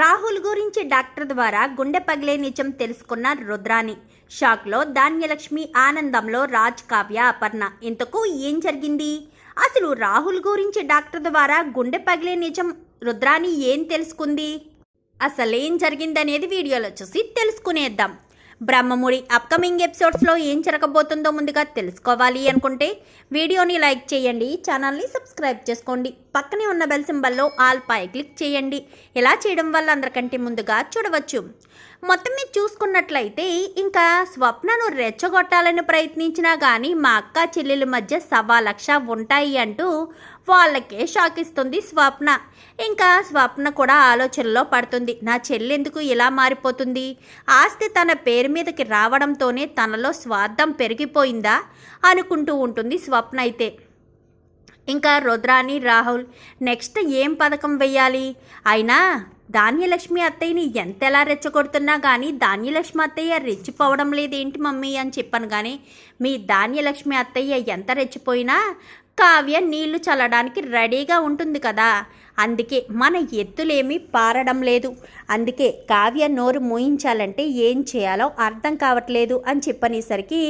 రాహుల్ గురించి డాక్టర్ ద్వారా గుండె పగిలే నిజం తెలుసుకున్న రుద్రాని షాక్లో ధాన్యలక్ష్మి ఆనందంలో రాజ్ కావ్య అపర్ణ. ఇంతకు ఏం జరిగింది? అసలు రాహుల్ గురించి డాక్టర్ ద్వారా గుండె పగిలే నిజం రుద్రాని ఏం తెలుసుకుంది? అసలేం జరిగిందనేది వీడియోలో చూసి తెలుసుకునేద్దాం. బ్రహ్మముడి అప్కమింగ్ ఎపిసోడ్స్లో ఏం జరగబోతుందో ముందుగా తెలుసుకోవాలి అనుకుంటే వీడియోని లైక్ చేయండి ఛానల్ని సబ్స్క్రైబ్ చేసుకోండి. పక్కనే ఉన్న బెల్ సింబల్లో ఆల్ పై క్లిక్ చేయండి. ఇలా చేయడం వల్ల అందరికంటే ముందుగా చూడవచ్చు. మొత్తం మీద చూసుకున్నట్లయితే ఇంకా స్వప్నను రెచ్చగొట్టాలని ప్రయత్నించినా కానీ మా అక్క చెల్లెల మధ్య సవా లక్ష ఉంటాయి అంటూ వాళ్ళకే షాక్ ఇస్తుంది స్వప్న. ఇంకా స్వప్న కూడా ఆలోచనలో పడుతుంది. నా చెల్లెందుకు ఇలా మారిపోతుంది? ఆస్తి తన పేరు మీదకి రావడంతోనే తనలో స్వార్థం పెరిగిపోయిందా? అనుకుంటూ ఉంటుంది స్వప్న అయితే. ఇంకా రుద్రాని రాహుల్ నెక్స్ట్ ఏం పథకం వెయ్యాలి? అయినా ధాన్యలక్ష్మి అత్తయ్యని ఎంతెలా రెచ్చగొడుతున్నా కానీ ధాన్యలక్ష్మి అత్తయ్య రెచ్చిపోవడం లేదేంటి మమ్మీ అని చెప్పాను కానీ మీ ధాన్యలక్ష్మి అత్తయ్య ఎంత రెచ్చిపోయినా కావ్య నీళ్ళు చల్లడానికి రెడీగా ఉంటుంది కదా. అందుకే మన ఎత్తులేమీ పారడం లేదు. అందుకే కావ్య నోరు మూయించాలంటే ఏం చేయాలో అర్థం కావట్లేదు అని చెప్పనేసరికి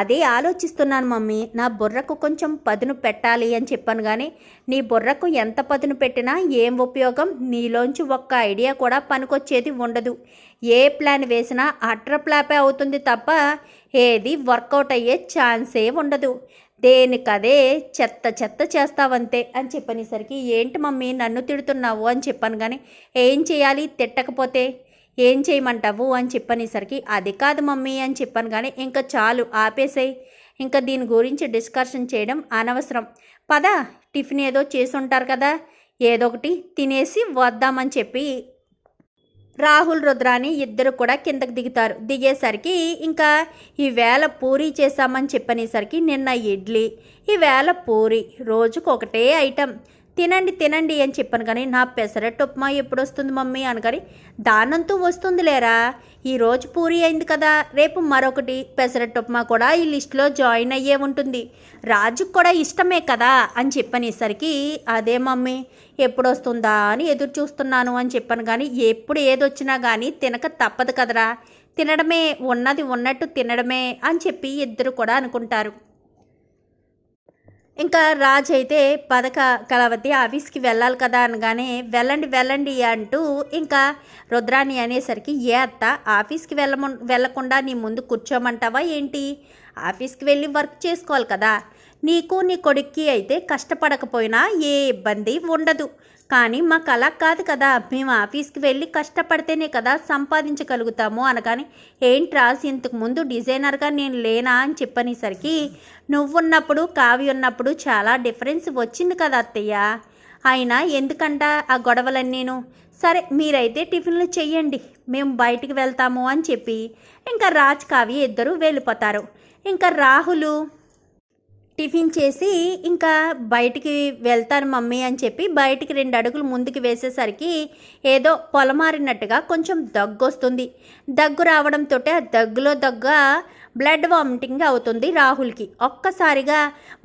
అదే ఆలోచిస్తున్నాను మమ్మీ నా బుర్రకు కొంచెం పదును పెట్టాలి అని చెప్పాను కానీ నీ బుర్రకు ఎంత పదును పెట్టినా ఏం ఉపయోగం? నీలోంచి ఒక్క ఐడియా కూడా పనికొచ్చేది ఉండదు. ఏ ప్లాన్ వేసినా అట్ర ప్లాపే అవుతుంది తప్ప ఏది వర్కౌట్ అయ్యే ఛాన్సే ఉండదు. దేనికదే చెత్త చెత్త చేస్తావంతే అని చెప్పనేసరికి ఏంటి మమ్మీ నన్ను తిడుతున్నావు? అని చెప్పాను కానీ ఏం చేయాలి? తిట్టకపోతే ఏం చేయమంటావు? అని చెప్పనేసరికి అది కాదు మమ్మీ అని చెప్పాను కానీ ఇంకా చాలు ఆపేసేయి. ఇంకా దీని గురించి డిస్కషన్ చేయడం అనవసరం. పద టిఫిన్ ఏదో చేసి ఉంటారు కదా ఏదో ఒకటి తినేసి వద్దామని చెప్పి రాహుల్ రుద్రాని ఇద్దరు కూడా కిందకి దిగుతారు. దిగేసరికి ఇంకా ఈవేళ పూరి చేశామని చెప్పనేసరికి నిన్న ఇడ్లీ. ఈవేళ పూరి రోజుకు ఒకటే ఐటెం. తినండి తినండి అని చెప్పాను కానీ నా పెసరట్టు ఉప్మా ఎప్పుడు వస్తుంది మమ్మీ అనగాని దానంతూ వస్తుంది లేరా ఈరోజు పూరి అయింది కదా రేపు మరొకటి పెసరట్టు ఉప్మా కూడా ఈ లిస్టులో జాయిన్ అయ్యే ఉంటుంది. రాజుకు కూడా ఇష్టమే కదా అని చెప్పనేసరికి అదే మమ్మీ ఎప్పుడు వస్తుందా అని ఎదురు చూస్తున్నాను అని చెప్పాను కానీ ఎప్పుడు ఏదొచ్చినా కానీ తినక తప్పదు కదరా. తినడమే ఉన్నది ఉన్నట్టు తినడమే అని చెప్పి ఇద్దరు కూడా అనుకుంటారు. ఇంకా రాజ్ అయితే పథక కలవతి ఆఫీస్కి వెళ్ళాలి కదా అనగానే వెళ్ళండి వెళ్ళండి అంటూ ఇంకా రుద్రాణి అనేసరికి ఏ అత్త ఆఫీస్కి వెళ్ళము వెళ్ళకుండా నీ ముందు కూర్చోమంటావా ఏంటి? ఆఫీస్కి వెళ్ళి వర్క్ చేసుకోవాలి కదా. నీకు నీ కొడుక్కి అయితే కష్టపడకపోయినా ఏ ఇబ్బంది ఉండదు. కానీ మాకు అలా కాదు కదా. మేము ఆఫీస్కి వెళ్ళి కష్టపడితేనే కదా సంపాదించగలుగుతాము అనగాని ఏంట్రా ఇంతకు ముందు డిజైనర్గా నేను లేనా? అని చెప్పనేసరికి నువ్వున్నప్పుడు కావి ఉన్నప్పుడు చాలా డిఫరెన్స్ వచ్చింది కదా అత్తయ్య. అయినా ఎందుకంట ఆ గొడవలన్నీను సరే మీరైతే టిఫిన్లు చెయ్యండి. మేము బయటికి వెళ్తాము అని చెప్పి ఇంకా రాజ్ కావి ఇద్దరు వెళ్ళిపోతారు. ఇంకా రాహులు టిఫిన్ చేసి ఇంకా బయటికి వెళ్తాను మమ్మీ అని చెప్పి బయటికి రెండు అడుగులు ముందుకు వేసేసరికి ఏదో పొలమారినట్టుగా కొంచెం దగ్గు వస్తుంది. దగ్గు రావడంతో ఆ దగ్గులో దగ్గ బ్లడ్ వామిటింగ్ అవుతుంది రాహుల్కి. ఒక్కసారిగా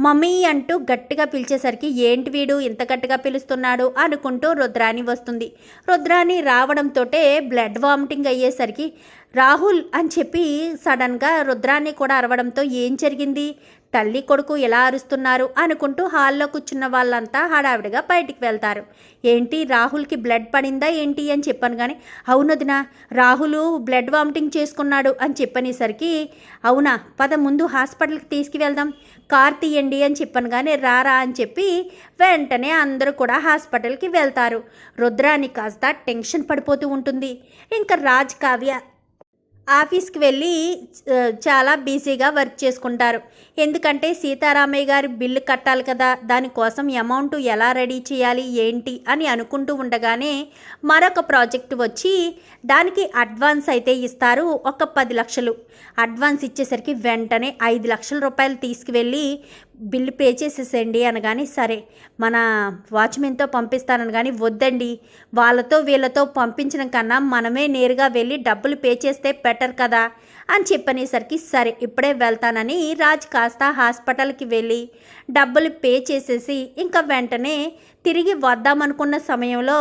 మమ్మీ అంటూ గట్టిగా పిలిచేసరికి ఏంటి వీడు ఇంత గట్టిగా పిలుస్తున్నాడు? అనుకుంటూ రుద్రాణి వస్తుంది. రుద్రాణి రావడంతో బ్లడ్ వామిటింగ్ అయ్యేసరికి రాహుల్ అని చెప్పి సడన్గా రుద్రాన్ని కూడా అరవడంతో ఏం జరిగింది? తల్లి కొడుకు ఎలా అరుస్తున్నారు అనుకుంటూ హాల్లో కూర్చున్న వాళ్ళంతా హడావిడిగా బయటికి వెళ్తారు. ఏంటి రాహుల్కి బ్లడ్ పడిందా ఏంటి అని చెప్పాను కానీ అవునదినా రాహుల్ బ్లడ్ వామిటింగ్ చేసుకున్నాడు అని చెప్పనేసరికి అవునా పద ముందు హాస్పిటల్కి తీసుకువెళ్దాం కార్ తీయండి అని చెప్పాను కానీ రారా అని చెప్పి వెంటనే అందరూ కూడా హాస్పిటల్కి వెళ్తారు. రుద్రాని కాస్త టెన్షన్ పడిపోతూ ఉంటుంది. ఇంకా రాజ్ కావ్య ఆఫీస్కి వెళ్ళి చాలా బిజీగా వర్క్ చేసుకుంటారు. ఎందుకంటే సీతారామయ్య గారి బిల్లు కట్టాలి కదా దానికోసం అమౌంట్ ఎలా రెడీ చేయాలి ఏంటి అని అనుకుంటూ ఉండగానే మరొక ప్రాజెక్ట్ వచ్చి దానికి అడ్వాన్స్ అయితే ఇస్తారు ఒక పది లక్షలు. అడ్వాన్స్ ఇచ్చేసరికి వెంటనే ఐదు లక్షల రూపాయలు తీసుకువెళ్ళి బిల్లు పే చేసేసేయండి అనగాని సరే మన వాచ్మెన్తో పంపిస్తానని కానీ వద్దండి. వాళ్ళతో వీళ్ళతో పంపించడం కన్నా మనమే నేరుగా వెళ్ళి డబ్బులు పే చేస్తే బెటర్ కదా అని చెప్పనేసరికి సరే ఇప్పుడే వెళ్తానని రాజ్ కాస్త హాస్పిటల్కి వెళ్ళి డబ్బులు పే చేసేసి ఇంకా వెంటనే తిరిగి వద్దామనుకున్న సమయంలో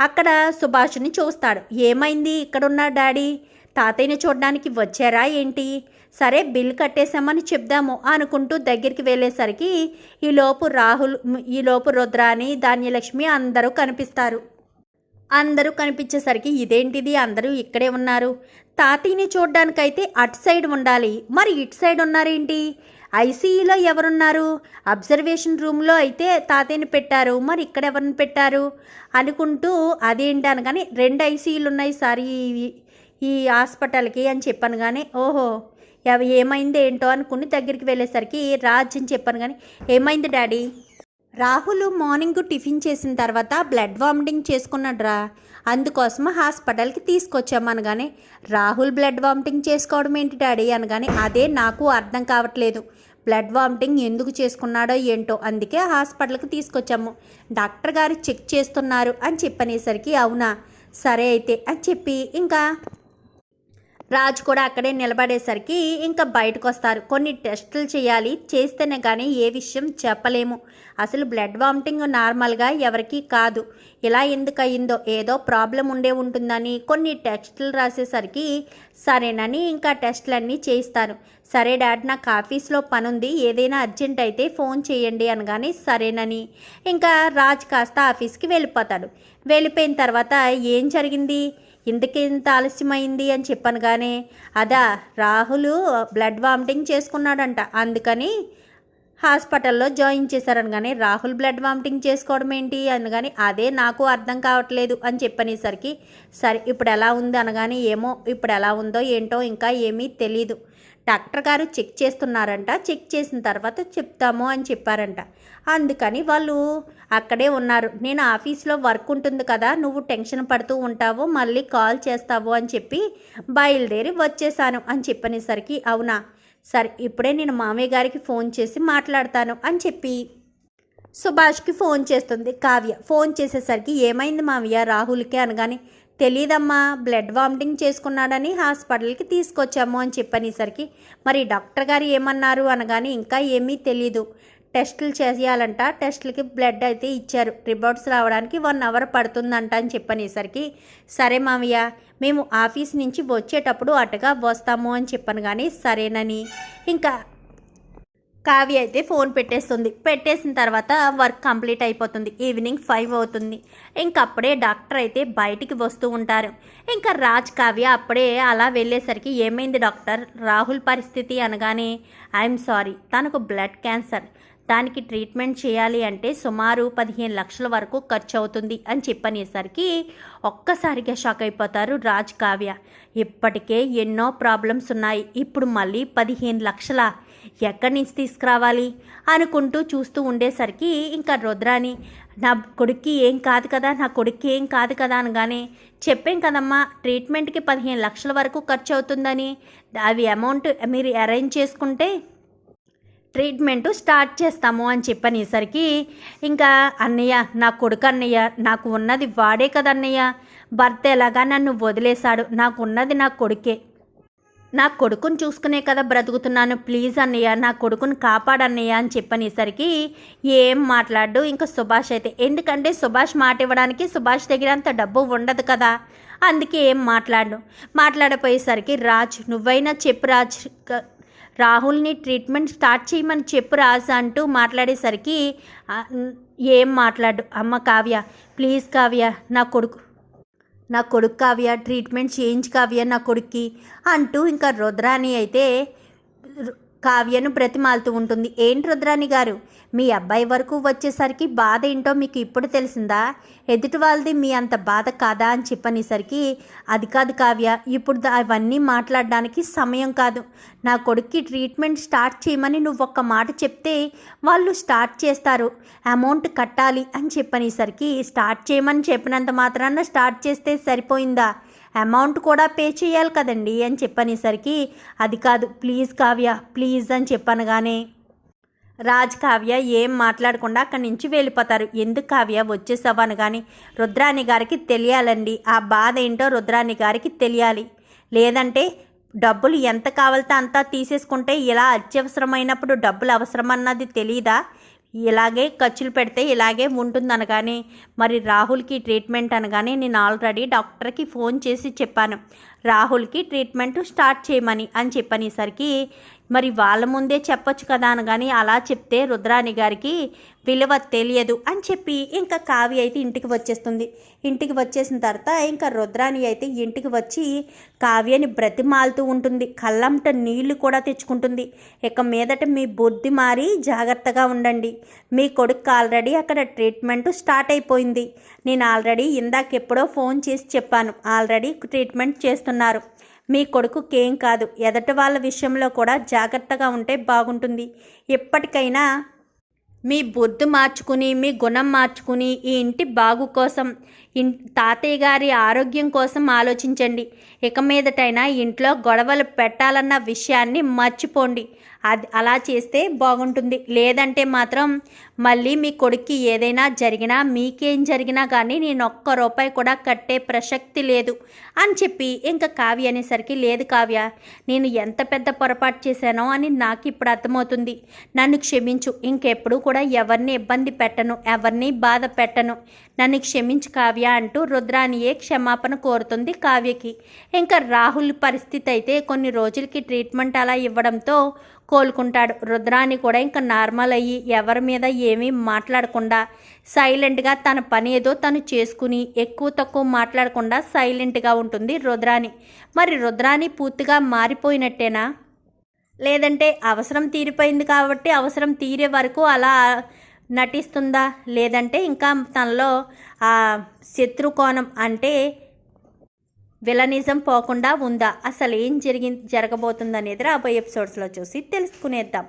అక్కడ సుభాష్ని చూస్తాడు. ఏమైంది? ఇక్కడున్న డాడీ తాతయ్యని చూడడానికి వచ్చారా ఏంటి? సరే బిల్ కట్టేశామని చెప్దాము అనుకుంటూ దగ్గరికి వెళ్ళేసరికి ఈలోపు రాహుల్ ఈలోపు రుద్రాని ధాన్యలక్ష్మి అందరూ కనిపిస్తారు. అందరూ కనిపించేసరికి ఇదేంటిది? అందరూ ఇక్కడే ఉన్నారు. తాతయ్యని చూడ్డానికైతే అటు సైడ్ ఉండాలి. మరి ఇటు సైడ్ ఉన్నారేంటి? ఐసీఈలో ఎవరున్నారు? అబ్జర్వేషన్ రూమ్లో అయితే తాతయ్యని పెట్టారు. మరి ఇక్కడ ఎవరిని పెట్టారు? అనుకుంటూ అదేంటి అనగానే రెండు ఐసీఈలు ఉన్నాయి సార్ ఈ ఈ హాస్పిటల్కి అని చెప్పాను కానీ ఓహో ఏమైంది ఏంటో అనుకుని దగ్గరికి వెళ్ళేసరికి రాజ్ అని చెప్పాను కానీ ఏమైంది డాడీ? రాహుల్ మార్నింగ్ టిఫిన్ చేసిన తర్వాత బ్లడ్ వామిటింగ్ చేసుకున్నాడురా. అందుకోసం హాస్పిటల్కి తీసుకొచ్చామనగానే రాహుల్ బ్లడ్ వామిటింగ్ చేసుకోవడం ఏంటి డాడీ అనగానే అదే నాకు అర్థం కావట్లేదు. బ్లడ్ వామిటింగ్ ఎందుకు చేసుకున్నాడో ఏంటో అందుకే హాస్పిటల్కి తీసుకొచ్చాము. డాక్టర్ గారు చెక్ చేస్తున్నారు అని చెప్పనేసరికి అవునా? సరే అయితే అని చెప్పి ఇంకా రాజు కూడా అక్కడే నిలబడేసరికి ఇంకా బయటకు వస్తారు కొన్ని టెస్టులు చేయాలి చేస్తేనే కానీ ఏ విషయం చెప్పలేము. అసలు బ్లడ్ వామిటింగ్ నార్మల్గా ఎవరికి కాదు. ఇలా ఎందుకు అయిందో ఏదో ప్రాబ్లం ఉండే ఉంటుందని కొన్ని టెస్టులు రాసేసరికి సరేనని ఇంకా టెస్టులన్నీ చేయిస్తారు. సరే డాడ్ నాకు ఆఫీస్లో పని ఉంది ఏదైనా అర్జెంట్ అయితే ఫోన్ చేయండి అనగానే సరేనని. ఇంకా రాజ్ కాస్త ఆఫీస్కి వెళ్ళిపోతాడు. వెళ్ళిపోయిన తర్వాత ఏం జరిగింది? ఇంత ఆలస్యమైంది అని చెప్పాను కానీ అదా రాహుల్ బ్లడ్ వామిటింగ్ చేసుకున్నాడంట. అందుకని హాస్పిటల్లో జాయిన్ చేశారని కానీ రాహుల్ బ్లడ్ వామిటింగ్ చేసుకోవడం ఏంటి అనగాని అదే నాకు అర్థం కావట్లేదు అని చెప్పనేసరికి సరే ఇప్పుడు ఎలా ఉంది అనగాని ఏమో ఇప్పుడు ఎలా ఉందో ఏంటో ఇంకా ఏమీ తెలీదు. డాక్టర్ గారు చెక్ చేస్తున్నారంట. చెక్ చేసిన తర్వాత చెప్తాము అని చెప్పారంట. అందుకని వాళ్ళు అక్కడే ఉన్నారు. నేను ఆఫీస్లో వర్క్ ఉంటుంది కదా నువ్వు టెన్షన్ పడుతూ ఉంటావు మళ్ళీ కాల్ చేస్తావు అని చెప్పి బయలుదేరి వచ్చేసాను అని చెప్పనేసరికి అవునా? సరే ఇప్పుడే నేను మామయ్య గారికి ఫోన్ చేసి మాట్లాడతాను అని చెప్పి సుభాష్కి ఫోన్ చేస్తుంది కావ్య. ఫోన్ చేసేసరికి ఏమైంది మామయ్య? రాహుల్కి అనగానే తెలీదమ్మా బ్లడ్ వామిటింగ్ చేసుకున్నాడని హాస్పిటల్కి తీసుకొచ్చాము అని చెప్పనేసరికి మరి డాక్టర్ గారు ఏమన్నారు అనగానే ఇంకా ఏమీ తెలీదు. టెస్టులు చేయాలంట టెస్టులకి బ్లడ్ అయితే ఇచ్చారు. రిపోర్ట్స్ రావడానికి వన్ అవర్ పడుతుందంట అని చెప్పనేసరికి సరే మామయ్య మేము ఆఫీస్ నుంచి వచ్చేటప్పుడు అటుగా వస్తాము అని చెప్పాను కానీ సరేనని. ఇంకా కావ్య అయితే ఫోన్ పెట్టేస్తుంది. పెట్టేసిన తర్వాత వర్క్ కంప్లీట్ అయిపోతుంది. ఈవినింగ్ ఫైవ్ అవుతుంది. ఇంకప్పుడే డాక్టర్ అయితే బయటికి వస్తూ ఉంటారు. ఇంకా రాజ్ కావ్య అప్పుడే అలా వెళ్ళేసరికి ఏమైంది డాక్టర్? రాహుల్ పరిస్థితి అనగానే ఐఎమ్ సారీ తనకు బ్లడ్ క్యాన్సర్. దానికి ట్రీట్మెంట్ చేయాలి అంటే సుమారు పదిహేను లక్షల వరకు ఖర్చు అవుతుంది అని చెప్పనేసరికి ఒక్కసారిగా షాక్ అయిపోతారు రాజ్ కావ్య. ఇప్పటికే ఎన్నో ప్రాబ్లమ్స్ ఉన్నాయి. ఇప్పుడు మళ్ళీ పదిహేను లక్షల? ఎక్కడి నుంచి తీసుకురావాలి? అనుకుంటూ చూస్తూ ఉండేసరికి ఇంకా రుద్రాని నా కొడుక్కి ఏం కాదు కదా నా కొడుక్కి ఏం కాదు కదా అనగానే చెప్పాం కదమ్మా ట్రీట్మెంట్కి పదిహేను లక్షల వరకు ఖర్చు అవుతుందని అవి అమౌంట్ మీరు అరేంజ్ చేసుకుంటే ట్రీట్మెంట్ స్టార్ట్ చేస్తాము అని చెప్పనేసరికి ఇంకా అన్నయ్య నా కొడుకు అన్నయ్య నాకు ఉన్నది వాడే కదన్నయ్య భర్త ఎలాగా నన్ను వదిలేశాడు? నాకు ఉన్నది నా కొడుకే. నా కొడుకుని చూసుకునే కదా బ్రతుకుతున్నాను. ప్లీజ్ అన్నయ్య నా కొడుకుని కాపాడన్నయ్య అని చెప్పనేసరికి ఏం మాట్లాడు ఇంకా సుభాష్ అయితే ఎందుకంటే సుభాష్ మాట ఇవ్వడానికి సుభాష్ దగ్గర అంత డబ్బు ఉండదు కదా. అందుకే ఏం మాట్లాడు మాట్లాడపోయేసరికి రాజ్ నువ్వైనా చెప్పు రాజ్ రాహుల్ని ట్రీట్మెంట్ స్టార్ట్ చేయమని చెప్పు రాజా అంటూ మాట్లాడేసరికి ఏం మాట్లాడు అమ్మ కావ్య ప్లీజ్ కావ్య నా కొడుకు నా కొడుకు కావ్య ట్రీట్మెంట్ చేయించు కావ్య నా కొడుక్కి అంటూ ఇంకా రుద్రాని అయితే కావ్యను బ్రతిమాలుతూ ఉంటుంది. ఏంటి రుద్రాణి గారు? మీ అబ్బాయి వరకు వచ్చేసరికి బాధ ఏంటో మీకు ఇప్పుడు తెలిసిందా? ఎదుటి వాళ్ళది మీ అంత బాధ కాదా అని చెప్పనేసరికి అది కాదు కావ్య ఇప్పుడు అవన్నీ మాట్లాడడానికి సమయం కాదు. నా కొడుక్కి ట్రీట్మెంట్ స్టార్ట్ చేయమని నువ్వు ఒక్క మాట చెప్తే వాళ్ళు స్టార్ట్ చేస్తారు. అమౌంట్ కట్టాలి అని చెప్పనేసరికి స్టార్ట్ చేయమని చెప్పినంత మాత్రాన స్టార్ట్ చేస్తే సరిపోయిందా? అమౌంట్ కూడా పే చేయాలి కదండి అని చెప్పనేసరికి అది కాదు ప్లీజ్ కావ్య ప్లీజ్ అని చెప్పనగానే రాజ్ కావ్య ఏం మాట్లాడకుండా అక్కడి నుంచి వెళ్ళిపోతారు. ఎందుకు కావ్య వచ్చేసావు? అనగానే రుద్రాణి గారికి తెలియాలండి. ఆ బాధ ఏంటో రుద్రాణి గారికి తెలియాలి. లేదంటే డబ్బులు ఎంత కావాలితే అంతా తీసేసుకుంటే ఇలా అత్యవసరమైనప్పుడు డబ్బులు అవసరమన్నది తెలీదా? ఇలాగే ఖర్చులు పెడితే ఇలాగే ఉంటుంది అనగానే మరి రాహుల్కి ట్రీట్మెంట్ అనగానే నేను ఆల్రెడీ డాక్టర్కి ఫోన్ చేసి చెప్పాను. రాహుల్కి ట్రీట్మెంట్ స్టార్ట్ చేయమని అని చెప్పనేసరికి మరి వాళ్ళ ముందే చెప్పొచ్చు కదా అనగాని అలా చెప్తే రుద్రాణి గారికి విలువ తెలియదు అని చెప్పి ఇంకా కావి అయితే ఇంటికి వచ్చేస్తుంది. ఇంటికి వచ్చేసిన తర్వాత ఇంకా రుద్రాణి అయితే ఇంటికి వచ్చి కావ్యని బ్రతిమాలుతూ ఉంటుంది. కళ్ళంట నీళ్ళు కూడా తెచ్చుకుంటుంది. ఇక మీదట మీ బుద్ధి మారి జాగ్రత్తగా ఉండండి. మీ కొడుకు ఆల్రెడీ అక్కడ ట్రీట్మెంట్ స్టార్ట్ అయిపోయింది. నేను ఆల్రెడీ ఇందాకెప్పుడో ఫోన్ చేసి చెప్పాను. ఆల్రెడీ ట్రీట్మెంట్ చేస్తున్నారు. మీ కొడుకుకేం కాదు. ఎదటి వాళ్ళ విషయంలో కూడా జాగ్రత్తగా ఉంటే బాగుంటుంది. ఎప్పటికైనా మీ బొద్దు మార్చుకుని మీ గుణం మార్చుకుని ఈ ఇంటి బాగు కోసం తాతయ్య గారి ఆరోగ్యం కోసం ఆలోచించండి. ఇక మీదటైనా ఇంట్లో గొడవలు పెట్టాలన్న విషయాన్ని మర్చిపోండి. అది అలా చేస్తే బాగుంటుంది. లేదంటే మాత్రం మళ్ళీ మీ కొడుక్కి ఏదైనా జరిగినా మీకేం జరిగినా కానీ నేను ఒక్క రూపాయి కూడా కట్టే ప్రసక్తి లేదు. అని చెప్పి ఇంకా కావ్య అనేసరికి లేదు కావ్య నేను ఎంత పెద్ద పొరపాటు చేశానో అని నాకు ఇప్పుడు అర్థమవుతుంది. నన్ను క్షమించు. ఇంకెప్పుడు కూడా ఎవరిని ఇబ్బంది పెట్టను. ఎవరిని బాధ పెట్టను. నన్ను క్షమించు కావ్య. కావ్య అంటూ రుద్రానియే క్షమాపణ కోరుతుంది కావ్యకి. ఇంకా రాహుల్ పరిస్థితి అయితే కొన్ని రోజులకి ట్రీట్మెంట్ అలా ఇవ్వడంతో కోలుకుంటాడు. రుద్రాని కూడా ఇంకా నార్మల్ అయ్యి ఎవరి మీద ఏమీ మాట్లాడకుండా సైలెంట్గా తన పని ఏదో తను చేసుకుని ఎక్కువ తక్కువ మాట్లాడకుండా సైలెంట్గా ఉంటుంది రుద్రాని. మరి రుద్రాని పూర్తిగా మారిపోయినట్టేనా? లేదంటే అవసరం తీరిపోయింది కాబట్టి అవసరం తీరే వరకు అలా నటిస్తుందా? లేదంటే ఇంకా తనలో ఆ శత్రుకోణం అంటే విలనిజం పోకుండా ఉందా? అసలు ఏం జరిగి జరగబోతుంది అనేది రాబోయే ఎపిసోడ్స్లో చూసి తెలుసుకునేద్దాం.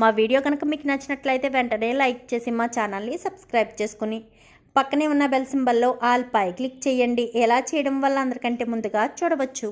మా వీడియో కనుక మీకు నచ్చినట్లయితే వెంటనే లైక్ చేసి మా ఛానల్ని సబ్స్క్రైబ్ చేసుకుని పక్కనే ఉన్న బెల్ సింబల్లో ఆల్ పై క్లిక్ చేయండి. ఎలా చేయడం వల్ల అందరికంటే ముందుగా చూడవచ్చు.